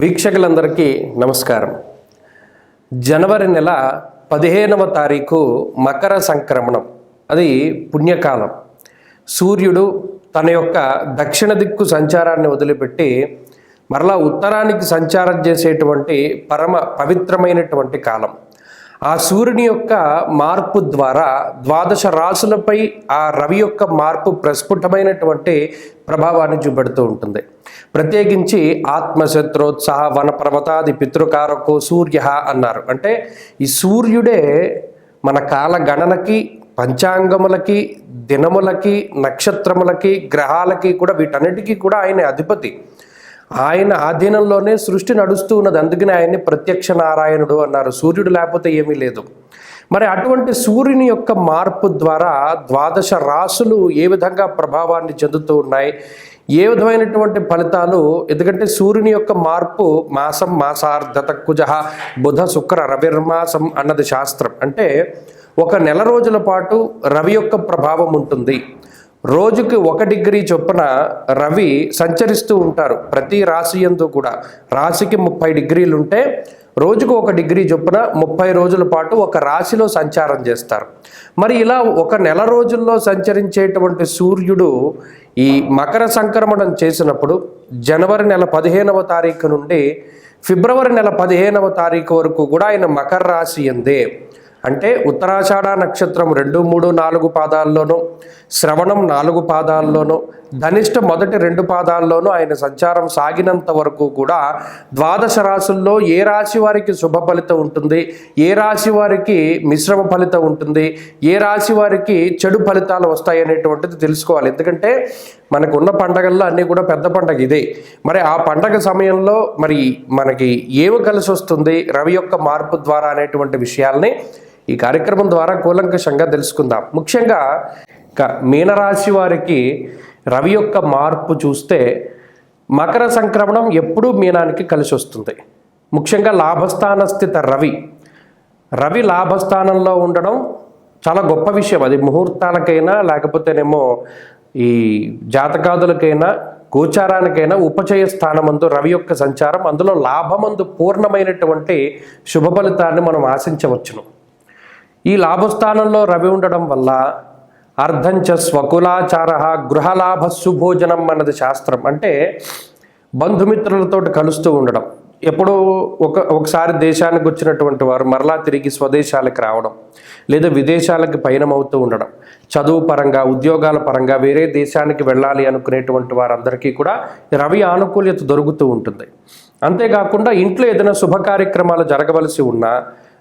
వీక్షకులందరికీ నమస్కారం. జనవరి నెల పదిహేనవ తారీఖు మకర సంక్రమణం. అది పుణ్యకాలం. సూర్యుడు తన యొక్క దక్షిణ దిక్కు సంచారాన్ని వదిలిపెట్టి మరలా ఉత్తరానికి సంచారం చేసేటువంటి పరమ పవిత్రమైనటువంటి కాలం. ఆ సూర్యుని యొక్క మార్పు ద్వారా ద్వాదశ రాసులపై ఆ రవి యొక్క మార్పు ప్రస్ఫుటమైనటువంటి ప్రభావాన్ని చూపెడుతూ ఉంటుంది. ప్రత్యేకించి ఆత్మశత్రోత్సాహ వన పితృకారకు సూర్య అన్నారు. అంటే ఈ సూర్యుడే మన కాల గణనకి పంచాంగములకి దినములకి నక్షత్రములకి గ్రహాలకి కూడా వీటన్నిటికీ కూడా ఆయన అధిపతి. ఆయన ఆధీనంలోనే సృష్టి నడుస్తూ ఉన్నది. అందుకనే ఆయన్ని ప్రత్యక్ష నారాయణుడు అన్నారు. సూర్యుడు లేకపోతే ఏమీ లేదు. మరి అటువంటి సూర్యుని యొక్క మార్పు ద్వారా ద్వాదశ రాసులు ఏ విధంగా ప్రభావాన్ని చెందుతూ ఉన్నాయి? ఏ విధమైనటువంటి ఫలితాలు? ఎందుకంటే సూర్యుని యొక్క మార్పు మాసం మాసార్ధత కుజ బుధ శుక్ర రవిర్మాసం అన్నది శాస్త్రం. అంటే ఒక నెల రోజుల పాటు రవి యొక్క ప్రభావం ఉంటుంది. రోజుకి ఒక డిగ్రీ చొప్పున రవి సంచరిస్తూ ఉంటారు. ప్రతి రాశి ఎందు కూడా. రాశికి ముప్పై డిగ్రీలు ఉంటే రోజుకు ఒక డిగ్రీ చొప్పున ముప్పై రోజుల పాటు ఒక రాశిలో సంచారం చేస్తారు. మరి ఇలా ఒక నెల రోజుల్లో సంచరించేటువంటి సూర్యుడు ఈ మకర సంక్రమణం చేసినప్పుడు జనవరి నెల పదిహేనవ తారీఖు నుండి ఫిబ్రవరి నెల పదిహేనవ తారీఖు వరకు కూడా ఆయన మకర రాశి ఎందే అంటే ఉత్తరాషాఢ నక్షత్రం రెండు మూడు నాలుగు పాదాల్లోనూ శ్రవణం నాలుగు పాదాల్లోనూ ధనిష్ట మొదటి రెండు పాదాల్లోనూ ఆయన సంచారం సాగినంత వరకు కూడా ద్వాదశ రాశుల్లో ఏ రాశి వారికి శుభ ఫలితం ఉంటుంది ఏ రాశి వారికి మిశ్రమ ఫలితం ఉంటుంది ఏ రాశి వారికి చెడు ఫలితాలు వస్తాయి అనేటువంటిది తెలుసుకోవాలి. ఎందుకంటే మనకు ఉన్న పండగల్లో అన్నీ కూడా పెద్ద పండగ ఇదే. మరి ఆ పండగ సమయంలో మరి మనకి ఏమి కలిసి వస్తుంది రవి యొక్క మార్పు ద్వారా అనేటువంటి విషయాల్ని ఈ కార్యక్రమం ద్వారా కూలంకషంగా తెలుసుకుందాం. ముఖ్యంగా ఇక మీనరాశి వారికి రవి యొక్క మార్పు చూస్తే మకర సంక్రమణం ఎప్పుడూ మీనానికి కలిసి వస్తుంది. ముఖ్యంగా లాభస్థాన స్థిత రవి. రవి లాభస్థానంలో ఉండడం చాలా గొప్ప విషయం. అది ముహూర్తాలకైనా లేకపోతేనేమో ఈ జాతకాదులకైనా గోచారానికైనా ఉపచయ స్థానమందు రవి యొక్క సంచారం అందులో లాభమందు పూర్ణమైనటువంటి శుభ ఫలితాన్ని మనం ఆశించవచ్చును. ఈ లాభస్థానంలో రవి ఉండడం వల్ల అర్ధంచ స్వకులాచార గృహలాభ సుభోజనం అన్నది శాస్త్రం. అంటే బంధుమిత్రులతో కలుస్తూ ఉండడం. ఎప్పుడో ఒక ఒకసారి దేశానికి వచ్చినటువంటి వారు మరలా తిరిగి స్వదేశాలకు రావడం. లేదా విదేశాలకు పయనమవుతూ ఉండడం. చదువు పరంగా ఉద్యోగాల పరంగా వేరే దేశానికి వెళ్ళాలి అనుకునేటువంటి వారందరికీ కూడా రవి ఆనుకూల్యత దొరుకుతూ ఉంటుంది. అంతేకాకుండా ఇంట్లో ఏదైనా శుభ కార్యక్రమాలు జరగవలసి ఉన్నా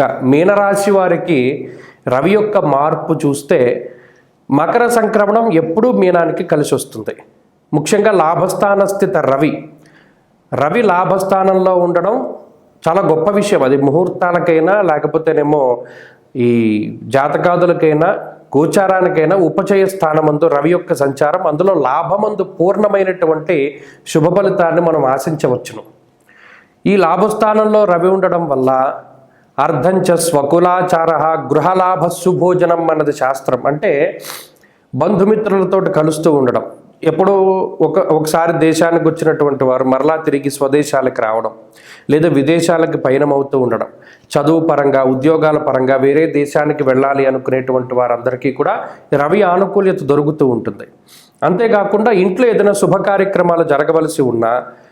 మీనరాశి వారికి రవి యొక్క మార్పు చూస్తే మకర సంక్రమణం ఎప్పుడూ మీనానికి కలిసి వస్తుంది. ముఖ్యంగా లాభస్థాన స్థిత రవి. రవి లాభస్థానంలో ఉండడం చాలా గొప్ప విషయం. అది ముహూర్తాలకైనా లేకపోతేనేమో ఈ జాతకాదులకైనా గోచారానికైనా ఉపచయ స్థానమందు రవి యొక్క సంచారం అందులో లాభమందు పూర్ణమైనటువంటి శుభ ఫలితాన్ని మనం ఆశించవచ్చును. ఈ లాభస్థానంలో రవి ఉండడం వల్ల అర్ధంచ స్వకులాచార గృహలాభ సుభోజనం అన్నది శాస్త్రం. అంటే బంధుమిత్రులతో కలుస్తూ ఉండడం. ఎప్పుడో ఒక ఒకసారి దేశానికి వచ్చినటువంటి వారు మరలా తిరిగి స్వదేశాలకు రావడం లేదా విదేశాలకు పయనమవుతూ ఉండడం. చదువు పరంగా ఉద్యోగాల పరంగా వేరే దేశానికి వెళ్ళాలి అనుకునేటువంటి వారందరికీ కూడా రవి ఆనుకూల్యత దొరుకుతూ ఉంటుంది. అంతేకాకుండా ఇంట్లో ఏదైనా శుభ కార్యక్రమాలు జరగవలసి ఉన్నా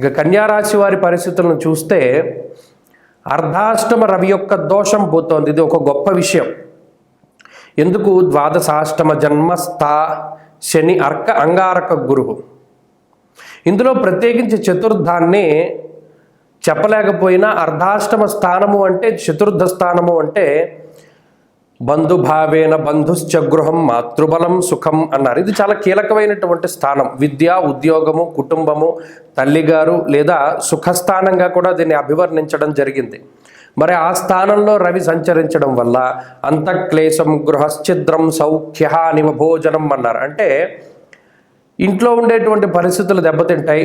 ఇక కన్యారాశి వారి పరిస్థితులను చూస్తే అర్ధాష్టమ రవి యొక్క దోషం పోతోంది. ఇది ఒక గొప్ప విషయం. ఎందుకు? ద్వాదశాష్టమ జన్మస్థా శని అర్క అంగారక గురువు. ఇందులో ప్రత్యేకించి చతుర్థాన్ని చెప్పలేకపోయినా అర్ధాష్టమ స్థానము అంటే చతుర్థ స్థానము అంటే బంధుభావేన బంధుశ్చ గృహం మాతృబలం సుఖం అన్నారు. ఇది చాలా కీలకమైనటువంటి స్థానం. విద్య ఉద్యోగము కుటుంబము తల్లిగారు లేదా సుఖస్థానంగా కూడా దీన్ని అభివర్ణించడం జరిగింది. మరి ఆ స్థానంలో రవి సంచరించడం వల్ల అంతఃక్లేశం గృహశ్చిద్రం సౌఖ్య నిమ భోజనం అన్నారు. అంటే ఇంట్లో ఉండేటువంటి పరిస్థితులు దెబ్బతింటాయి.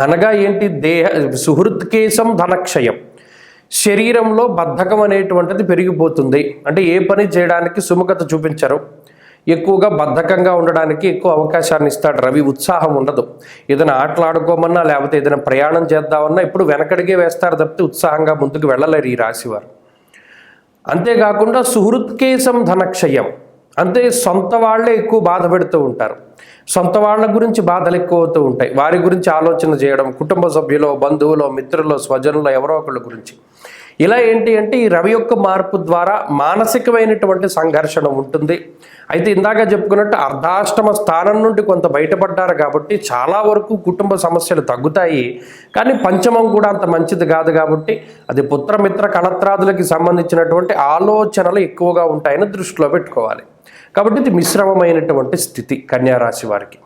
అనగా ఏంటి? దేహ సుహృత్కేశం ధనక్షయం. శరీరంలో బద్ధకం అనేటువంటిది పెరిగిపోతుంది. అంటే ఏ పని చేయడానికి సుముఖత చూపించరు. ఎక్కువగా బద్ధకంగా ఉండడానికి ఎక్కువ అవకాశాన్ని ఇస్తాడు రవి. ఉత్సాహం ఉండదు. ఏదైనా ఆటలాడుకోమన్నా లేకపోతే ఏదైనా ప్రయాణం చేద్దామన్నా ఇప్పుడు వెనకడిగే వేస్తారు తప్పితే ఉత్సాహంగా ముందుకు వెళ్ళలేరు ఈ రాశివారు. అంతేకాకుండా సుహృత్కేశం ధనక్షయం. అంటే సొంత వాళ్ళే ఎక్కువ బాధ పెడుతూ ఉంటారు. సొంత వాళ్ళ గురించి బాధలు ఎక్కువ అవుతూ ఉంటాయి. వారి గురించి ఆలోచన చేయడం కుటుంబ సభ్యులు బంధువులు మిత్రులు స్వజనులు ఎవరో ఒకళ్ళ గురించి. ఇలా ఏంటి అంటే ఈ రవి యొక్క మార్పు ద్వారా మానసికమైనటువంటి సంఘర్షణ ఉంటుంది. అయితే ఇందాక చెప్పుకున్నట్టు అర్ధాష్టమ స్థానం నుండి కొంత బయటపడ్డారు కాబట్టి చాలా వరకు కుటుంబ సమస్యలు తగ్గుతాయి. కానీ పంచమం కూడా అంత మంచిది కాదు కాబట్టి అది పుత్రమిత్ర కళత్రాదులకి సంబంధించినటువంటి ఆలోచనలు ఎక్కువగా ఉంటాయని దృష్టిలో పెట్టుకోవాలి. కాబట్టి ఇది మిశ్రమమైనటువంటి స్థితి కన్యారాశి వారికి.